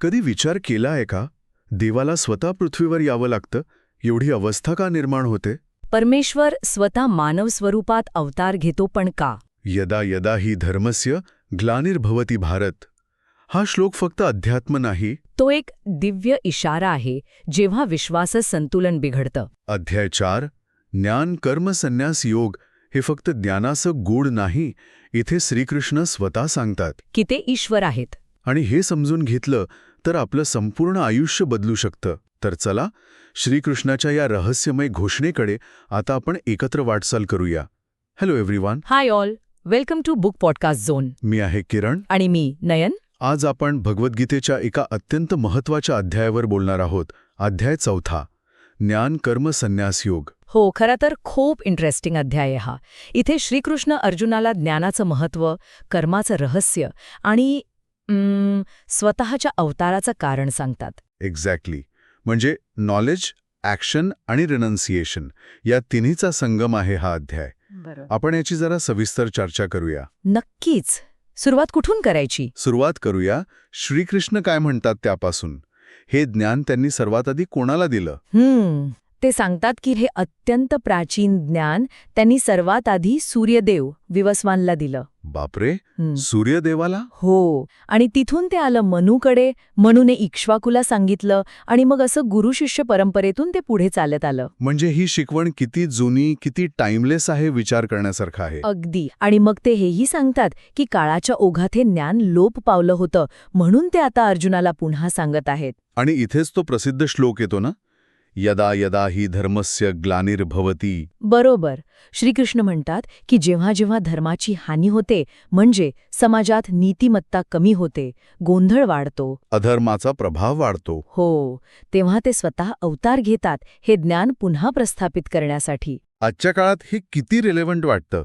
कधी विचार केला आहे का? देवाला स्वतः पृथ्वीवर यावं लागतं? एवढी अवस्था का निर्माण होते? परमेश्वर स्वतः मानव स्वरूपात अवतार घेतो पण का? यदा यदा ही धर्मस्य ग्लानिर्भवती भारत. हा श्लोक फक्त अध्यात्म नाही. तो एक दिव्य इशारा आहे जेव्हा विश्वासच संतुलन बिघडतं. अध्याय चार ज्ञान कर्म संन्यास योग हे फक्त ज्ञानाचं गूढ नाही इथे श्रीकृष्ण स्वतः सांगतात. की ते ईश्वर आहेत. आणि हे समजून घेतलं तर आपलं संपूर्ण आयुष्य बदलू शकतं. तर चला श्रीकृष्णाच्या या रहस्यमय घोषणेकडे आता आपण एकत्र वाटचाल करूया. Hello everyone hi all welcome to book podcast zone मी आहे किरण. आणि मी नयन. आज आपण भगवद्गीतेच्या एका अत्यंत महत्त्वाच्या अध्यायावर बोलणार आहोत. अध्याय चौथा. ज्ञान कर्म संन्यास योग. हो खरं तर खूप इंटरेस्टिंग अध्याय हा. इथे श्रीकृष्ण अर्जुनाला ज्ञानाचं महत्त्व कर्माचं रहस्य आणि स्वतःच्या अवताराचं कारण सांगतात. एक्झॅक्टली म्हणजे नॉलेज ॲक्शन आणि रिनन्सिएशन या तिन्हीचा संगम आहे हा अध्याय. आपण याची जरा सविस्तर चर्चा करूया. नक्कीच. सुरुवात कुठून करायची? सुरुवात करूया. श्रीकृष्ण काय म्हणतात त्यापासून? हे ज्ञान त्यांनी सर्वात आधी कोणाला दिलं? ते सांगतात की हे अत्यंत प्राचीन ज्ञान त्यांनी सर्वात आधी सूर्यदेव विवस्वानला दिलं. बापरे. सूर्यदेवाला? हो आणि तिथून ते आलं मनूकडे मनूने इक्ष्वाकूला सांगितलं आणि मग असं गुरुशिष्य परंपरेतून ते पुढे चालत आलं. म्हणजे ही शिकवण किती जुनी किती टाइमलेस आहे विचार करण्यासारखा आहे? अगदी. आणि मग ते हेही सांगतात की काळाच्या ओघात हे ज्ञान लोप पावलं होतं म्हणून ते आता अर्जुनाला पुन्हा सांगत आहेत. आणि इथेच तो प्रसिद्ध श्लोक येतो ना? यदा यदा ही धर्मस्य ग्लानिर्भवती. बरोबर. श्रीकृष्ण म्हणतात की जेव्हा जेव्हा धर्माची हानी होते म्हणजे समाजात नीतिमत्ता कमी होते गोंधळ वाढतो. अधर्माचा प्रभाव वाढतो. हो. तेव्हा ते स्वतः अवतार घेतात हे ज्ञान पुन्हा प्रस्थापित करण्यासाठी. आजच्या काळात हे किती रिलेव्हंट वाटतं?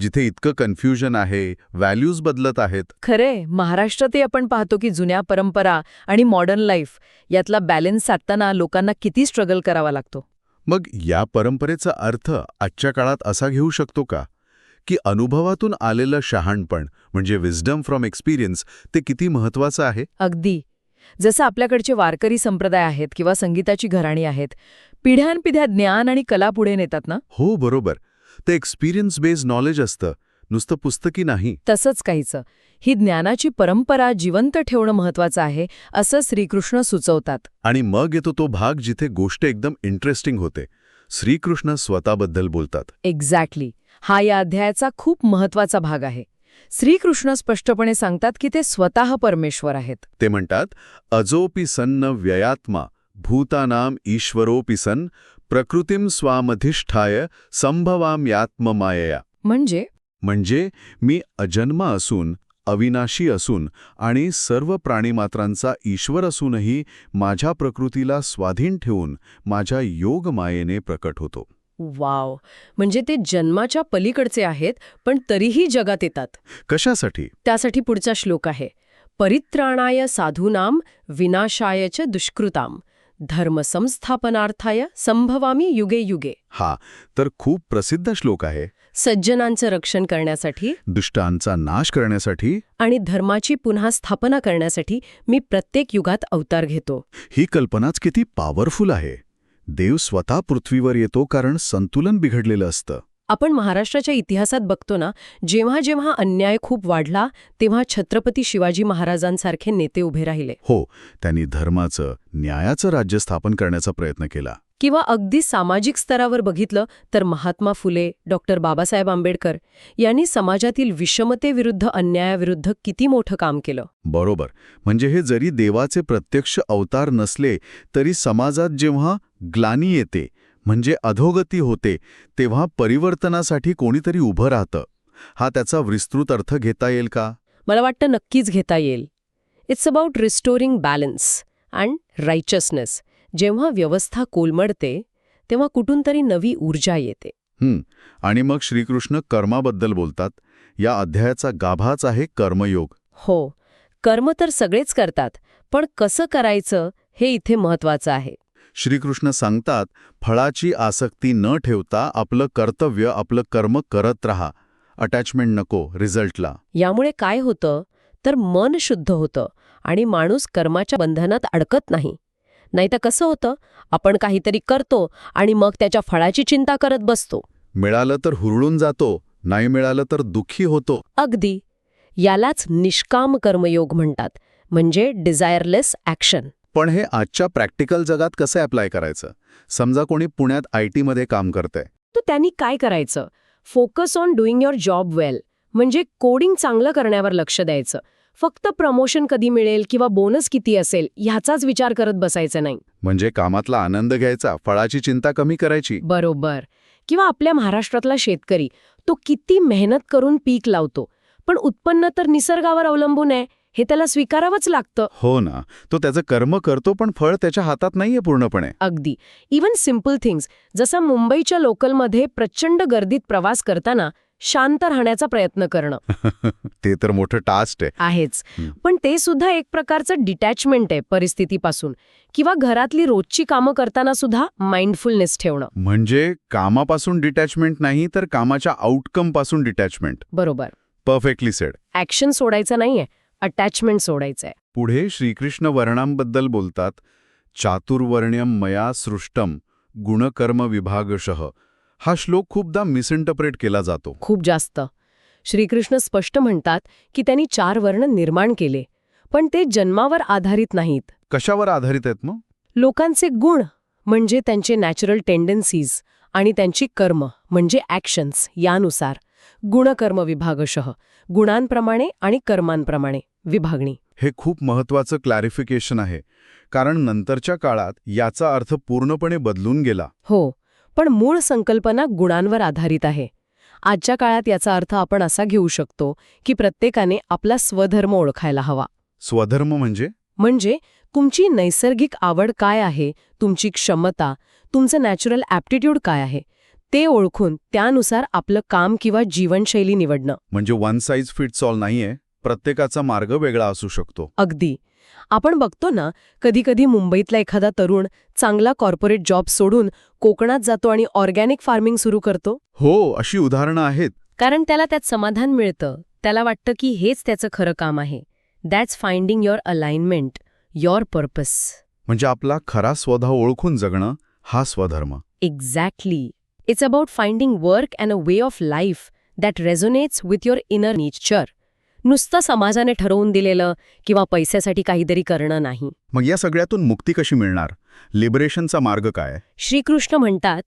जिथे इतकं कन्फ्युजन आहे व्हॅल्यूज बदलत आहेत. खरे महाराष्ट्रातही आपण पाहतो की जुन्या परंपरा आणि मॉडर्न लाईफ यातला बॅलन्स साधताना लोकांना किती स्ट्रगल करावा लागतो. मग या परंपरेचा अर्थ आजच्या काळात असा घेऊ शकतो का? की अनुभवातून आलेलं शहाणपण म्हणजे विस्डम फ्रॉम एक्सपिरियन्स ते किती महत्वाचं आहे? अगदी. जसं आपल्याकडचे वारकरी संप्रदाय आहेत किंवा संगीताची घराणी आहेत पिढ्यानपिढ्या ज्ञान आणि कला पुढे नेतात ना? हो बरोबर. ते एक्सपिरियन्स बेस्ड नॉलेज असतं. नुसतं पुस्तकी नाही. तसंच काहीचं. ही ज्ञानाची परंपरा जिवंत ठेवणं महत्वाचं आहे असं श्रीकृष्ण सुचवतात. आणि मग येतो तो भाग जिथे गोष्ट एकदम इंटरेस्टिंग होते. श्रीकृष्ण स्वतःबद्दल बोलतात. एक्झॅक्टली हा या अध्यायाचा खूप महत्त्वाचा भाग आहे. श्रीकृष्ण स्पष्टपणे सांगतात की ते स्वतः परमेश्वर आहेत. ते म्हणतात अजोपि सन्न व्ययात्मा भूतानाम ईश्वरोपि सन् प्रकृतीम स्वामधिष्ठाय संभवाम्यात्ममायया. म्हणजे? म्हणजे मी अजन्म असून अविनाशी असून आणि सर्व प्राणीमात्रांचा ईश्वर असूनही माझ्या प्रकृतीला स्वाधीन ठेवून माझ्या योगमायेने प्रकट होतो. वाव. म्हणजे ते जन्माच्या पलीकडचे आहेत पण तरीही जगात येतात. कशासाठी? त्यासाठी पुढचा श्लोक आहे. परित्राणाय साधूनाम विनाशाय च दुष्कृताम. धर्मसंस्थापनार्थाय संभवामी युगे युगे. हा तर खूप प्रसिद्ध श्लोक आहे. सज्जनांचं रक्षण करण्यासाठी दुष्टांचा नाश करण्यासाठी आणि धर्माची पुन्हा स्थापना करण्यासाठी मी प्रत्येक युगात अवतार घेतो. ही कल्पनाच किती पॉवरफुल आहे. देव स्वतः पृथ्वीवर येतो कारण संतुलन बिघडलेलं असतं. आपण महाराष्ट्राच्या इतिहासात बघतो ना जेव्हा जेव्हा अन्याय खूप वाढला तेव्हा छत्रपती शिवाजी महाराजांसारखे नेते उभे राहिले. हो त्यांनी धर्माचं न्यायाचं राज्य स्थापन करण्याचा प्रयत्न केला. किंवा अगदी सामाजिक स्तरावर बघितलं तर महात्मा फुले डॉक्टर बाबासाहेब आंबेडकर यांनी समाजातील विषमतेविरुद्ध अन्यायाविरुद्ध किती मोठं काम केलं? बरोबर. म्हणजे हे जरी देवाचे प्रत्यक्ष अवतार नसले तरी समाजात जेव्हा ग्लानी येते म्हणजे अधोगती होते तेव्हा परिवर्तनासाठी कोणीतरी उभं राहतं. हा त्याचा विस्तृत अर्थ घेता येईल का? मला वाटतं नक्कीच घेता येईल. It's about restoring balance and righteousness जेव्हा व्यवस्था कोलमडते तेव्हा कुठून तरी नवी ऊर्जा येते. आणि मग श्रीकृष्ण कर्माबद्दल बोलतात. या अध्यायाचा गाभाच आहे कर्मयोग. हो. कर्म तर सगळेच करतात पण कसं करायचं हे इथे महत्वाचं आहे. श्रीकृष्ण सांगतात फळाची आसक्ती न ठेवता आपलं कर्तव्य आपलं कर्म करत राहा. अटॅचमेंट नको रिझल्टला. यामुळे काय होतं? तर मन शुद्ध होतं आणि माणूस कर्माच्या बंधनात अडकत नाही. नाहीतर कसं होतं? आपण काहीतरी करतो आणि मग त्याच्या फळाची चिंता करत बसतो. मिळालं तर हुरळून जातो नाही मिळालं तर दुःखी होतो. अगदी. यालाच निष्काम कर्मयोग म्हणतात म्हणजे डिझायरलेस ॲक्शन पण हे आजच्या प्रॅक्टिकल जगात कसं अप्लाय करायचं? समजा कोणी पुण्यात आय टीमध्ये काम करतंय. तर त्यांनी काय करायचं? Focus on doing your job well म्हणजे कोडिंग चांगलं करण्यावर लक्ष द्यायचं. फक्त प्रमोशन कधी मिळेल किंवा बोनस किती असेल ह्याचाच विचार करत बसायचं नाही. म्हणजे कामातला आनंद घ्यायचा फळाची चिंता कमी करायची. बरोबर. किंवा आपल्या महाराष्ट्रातला शेतकरी तो किती मेहनत करून पीक लावतो. पण उत्पन्न तर निसर्गावर अवलंबून आहे. हे त्याला स्वीकारावंच लागतं. हो ना. तो त्याचं कर्म करतो पण फळ त्याच्या हातात नाहीये पूर्णपणे. अगदी. इवन सिंपल थिंग्स जसं मुंबईच्या लोकलमध्ये प्रचंड गर्दीत प्रवास करताना शांत राहण्याचा प्रयत्न करणं. ते तर मोठं टास्क आहे. आहेच. पण ते सुद्धा एक प्रकारचं डिटॅचमेंट आहे परिस्थितीपासून. किंवा घरातली रोजची कामं करताना सुद्धा माइंडफुलनेस ठेवणं. म्हणजे कामापासून डिटॅचमेंट नाही तर कामाच्या आउटकमपासून डिटॅचमेंट बरोबर. परफेक्टली सेड ॲक्शन सोडायचं नाहीये. अटॅचमेंट सोडायचंय. पुढे श्रीकृष्ण वर्णांबद्दल बोलतात चातुर्वर्ण्यम मया सृष्टम गुणकर्म विभागशः. हा श्लोक खूपदा मिसइंटरप्रेट केला जातो. खूप जास्त. श्रीकृष्ण स्पष्ट म्हणतात की त्यांनी चार वर्ण निर्माण केले पण ते जन्मावर आधारित नाहीत. कशावर आधारित आहेत मग? लोकांचे गुण म्हणजे त्यांचे नॅचरल टेंडन्सीज आणि त्यांची कर्म म्हणजे ॲक्शन्स यानुसार. गुणकर्म विभागशः गुणांप्रमाणे आणि कर्मांप्रमाणे. विभागणी. हे खूप महत्वाचं क्लॅरिफिकेशन आहे कारण नंतरच्या काळात याचा अर्थ पूर्णपणे बदलून गेला. हो पण मूळ संकल्पना गुणांवर आधारित आहे. आजच्या काळात याचा अर्थ आपण असा घेऊ शकतो की प्रत्येकाने आपला स्वधर्म ओळखायला हवा. स्वधर्म म्हणजे? म्हणजे तुमची नैसर्गिक आवड काय आहे तुमची क्षमता तुमचं नॅचरल ॲप्टिट्यूड काय आहे ते ओळखून त्यानुसार आपलं काम किंवा जीवनशैली निवडणं. म्हणजे वन साईज फिट्स ऑल नाहीये? प्रत्येकाचा मार्ग वेगळा असू शकतो. अगदी. आपण बघतो ना कधीकधी मुंबईतला एखादा तरुण चांगला कॉर्पोरेट जॉब सोडून कोकणात जातो आणि ऑर्गॅनिक फार्मिंग सुरू करतो? हो अशी उदाहरणं आहेत. कारण त्याला त्यात समाधान मिळतं. त्याला वाटतं की हेच त्याचं खरं काम आहे. That's finding your alignment your purpose म्हणजे आपला खरा स्वभाव ओळखून जगणं हा स्वधर्म. Exactly it's about finding work and a way of life that resonates with your inner nature नुसतं समाजाने ठरवून दिलेलं किंवा पैशासाठी काहीतरी करणं नाही. मग या सगळ्यातून मुक्ती कशी मिळणार? लिबरेशनचा मार्ग काय? श्रीकृष्ण म्हणतात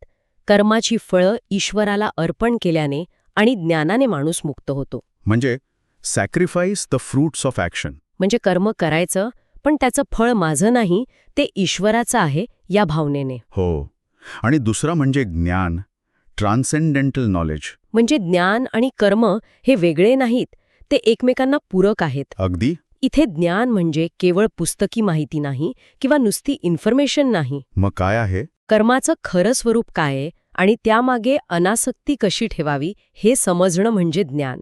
कर्माची फळं ईश्वराला अर्पण केल्याने आणि ज्ञानाने माणूस मुक्त होतो. म्हणजे sacrifice the fruits of action म्हणजे कर्म करायचं पण त्याचं फळ माझं नाही ते ईश्वराचं आहे या भावनेने. हो. आणि दुसरा म्हणजे ज्ञान ट्रान्सेंडेंटल नॉलेज म्हणजे ज्ञान आणि कर्म हे वेगळे नाहीत ते एकमेकांना पूरक आहेत. अगदी? इथे ज्ञान म्हणजे केवळ पुस्तकी माहिती नाही किंवा नुसती इन्फॉर्मेशन नाही. मग काय आहे? कर्माचं खरं स्वरूप काय आहे आणि त्यामागे अनासक्ती कशी ठेवावी हे समजणं म्हणजे ज्ञान.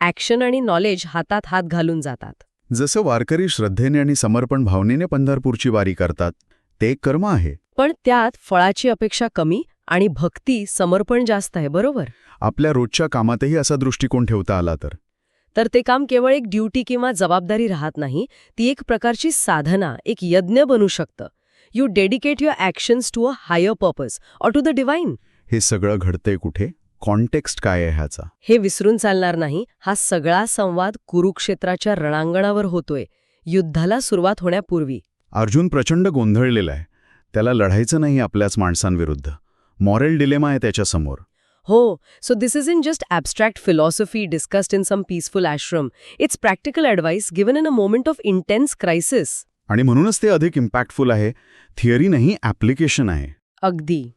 ॲक्शन आणि नॉलेज हातात हात घालून जातात. जसं वारकरी श्रद्धेने आणि समर्पण भावनेने पंढरपूरची वारी करतात ते कर्म आहे. पण त्यात फळाची अपेक्षा कमी आणि भक्ती समर्पण जास्त आहे बरोबर? आपल्या रोजच्या कामातही असा दृष्टिकोन ठेवता आला तर. तर ते काम केवळ एक ड्युटी किंवा जबाबदारी राहत नाही ती एक प्रकारची साधना एक यज्ञ बनू शकतं. You dedicate your actions to a higher purpose or to the divine हे सगळं घडतंय कुठे? कॉन्टेक्स्ट काय आहे ह्याचा? हे विसरून चालणार नाही हा सगळा संवाद कुरुक्षेत्राच्या रणांगणावर होतोय. युद्धाला सुरुवात होण्यापूर्वी. अर्जुन प्रचंड गोंधळलेला आहे. त्याला लढायचं नाही आपल्याच माणसांविरुद्ध. मॉरल डिलेमा आहे त्याच्यासमोर. हो so this is in just abstract philosophy discussed in some peaceful ashram it's practical advice given in a moment of intense crisis आणि म्हणूनच ते अधिक इम्पॅक्टफुल आहे. थिअरी नाही ॲप्लिकेशन आहे. अगदी.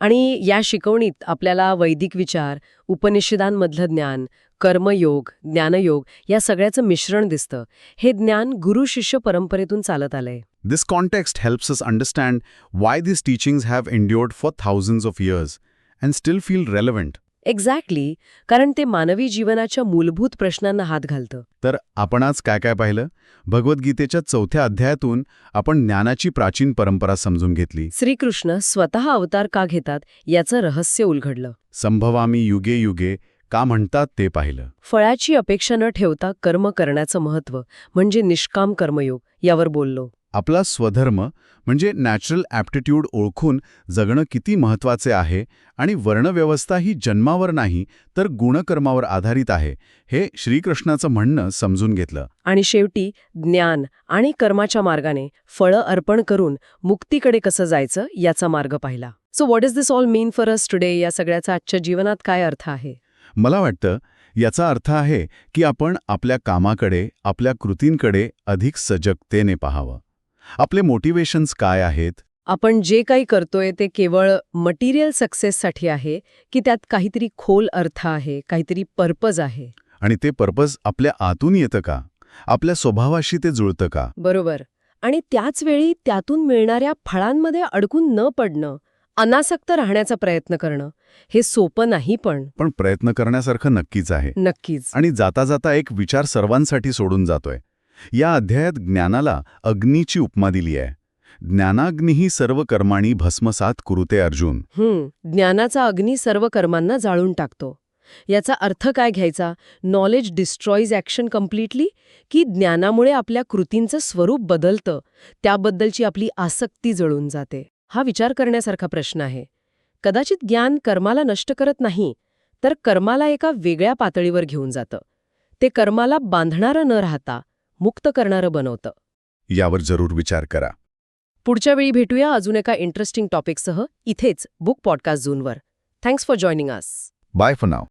आणि या शिकवणीत आपल्याला वैदिक विचार उपनिषदांमधलं ज्ञान कर्मयोग ज्ञानयोग या सगळ्याचं मिश्रण दिसतं. हे ज्ञान गुरु शिष्य परंपरेतून चालत आलंय. This context helps us understand why these teachings have endured for thousands of years. And still feel relevant. Exactly कारण ते मानवी जीवनाच्या मूलभूत प्रश्नांना हात घालतं. तर आपण आज काय काय पाहिलं? भगवद्गीतेच्या चौथ्या अध्यायातून आपण ज्ञानाची प्राचीन परंपरा समजून घेतली. श्रीकृष्ण स्वतः अवतार का घेतात याचं रहस्य उलगडलं. संभवामी युगे युगे का म्हणतात ते पाहिलं. फळाची अपेक्षा न ठेवता कर्म करण्याचं महत्त्व म्हणजे निष्काम कर्मयोग यावर बोललो. आपला स्वधर्म म्हणजे नॅचरल ॲप्टिट्यूड ओळखून जगणं किती महत्त्वाचे आहे आणि वर्णव्यवस्था ही जन्मावर नाही तर गुणकर्मावर आधारित आहे हे श्रीकृष्णाचं म्हणणं समजून घेतलं. आणि शेवटी ज्ञान आणि कर्माच्या मार्गाने फळं अर्पण करून मुक्तीकडे कसं जायचं याचा मार्ग पाहिला. So what is this all mean for us today या सगळ्याचा आजच्या जीवनात काय अर्थ आहे? मला वाटतं याचा अर्थ आहे की आपण आपल्या कामाकडे आपल्या कृतींकडे अधिक सजगतेने पाहावं. आपले मोटिवेशन्स काय आहेत? आपण जे काही करतोय ते केवळ मटेरियल सक्सेससाठी आहे की त्यात काहीतरी खोल अर्थ आहे काहीतरी पर्पज आहे? आणि ते पर्पज आपल्या आतून येतं का? आपल्या स्वभावाशी ते जुळतं का? बरोबर. आणि त्याच वेळी त्यातून मिळणाऱ्या फळांमध्ये अडकून न पडणं अनासक्त राहण्याचा प्रयत्न करणं हे सोपं नाही पण. पण प्रयत्न करण्यासारखं नक्कीच आहे. नक्कीच. आणि जाता जाता एक विचार सर्वांसाठी सोडून जातोय. या अध्यायात ज्ञानाला अग्नीची उपमा दिली आहे. ज्ञानाग्निही सर्व कर्माणी भस्मसात कुरुते अर्जुन. हम्म ज्ञानाचा अग्नी सर्व कर्मांना जाळून टाकतो. याचा अर्थ काय घ्यायचा? नॉलेज डिस्ट्रॉईज ॲक्शन कम्प्लिटली की ज्ञानामुळे आपल्या कृतींचं स्वरूप बदलतं? त्याबद्दलची आपली आसक्ती जळून जाते. हा विचार करण्यासारखा प्रश्न आहे. कदाचित ज्ञान कर्माला नष्ट करत नाही तर कर्माला एका वेगळ्या पातळीवर घेऊन जातं. ते कर्माला बांधणारं न राहता मुक्त करणारं बनवतं. यावर जरूर विचार करा. पुढच्या वेळी भेटूया अजून एका इंटरेस्टिंग टॉपिकसह इथेच book podcast झोनवर thanks for joining us bye for now